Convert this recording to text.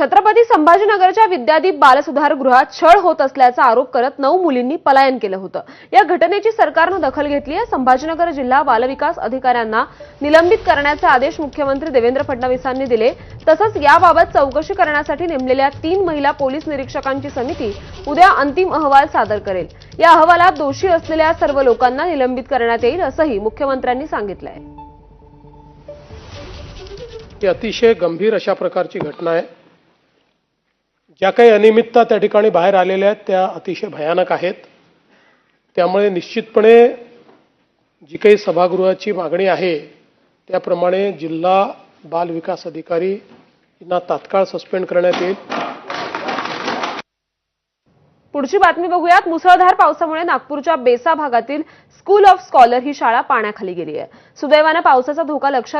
छत्रपती संभाजीनगरच्या विद्यादीप बालसुधार गृहात छळ होत असल्याचा आरोप करत नऊ मुलींनी पलायन केलं होतं. या घटनेची सरकारनं दखल घेतली आहे. संभाजीनगर जिल्हा बालविकास अधिकाऱ्यांना निलंबित करण्याचे आदेश मुख्यमंत्री देवेंद्र फडणवीसांनी दिले. तसंच याबाबत चौकशी करण्यासाठी नेमलेल्या तीन महिला पोलीस निरीक्षकांची समिती उद्या अंतिम अहवाल सादर करेल. या अहवालात दोषी असलेल्या सर्व लोकांना निलंबित करण्यात येईल असंही मुख्यमंत्र्यांनी सांगितलं आहे अतिशय गंभीर अशा प्रकारची घटना आहे. ज्या काही अनियमितता त्या ठिकाणी बाहेर आलेल्या आहेत त्या अतिशय भयानक आहेत. त्यामुळे निश्चितपणे जी काही सभागृहाची मागणी आहे त्याप्रमाणे जिल्हा बाल विकास अधिकारी यांना तात्काळ सस्पेंड करण्यात येईल. पुढची बातमी बघूयात. मुसळधार पावसामुळे नागपूरच्या बेसा भागातील स्कूल ऑफ स्कॉलर ही शाळा पाण्याखाली गेली आहे. सुदैवानं पावसाचा धोका लक्षात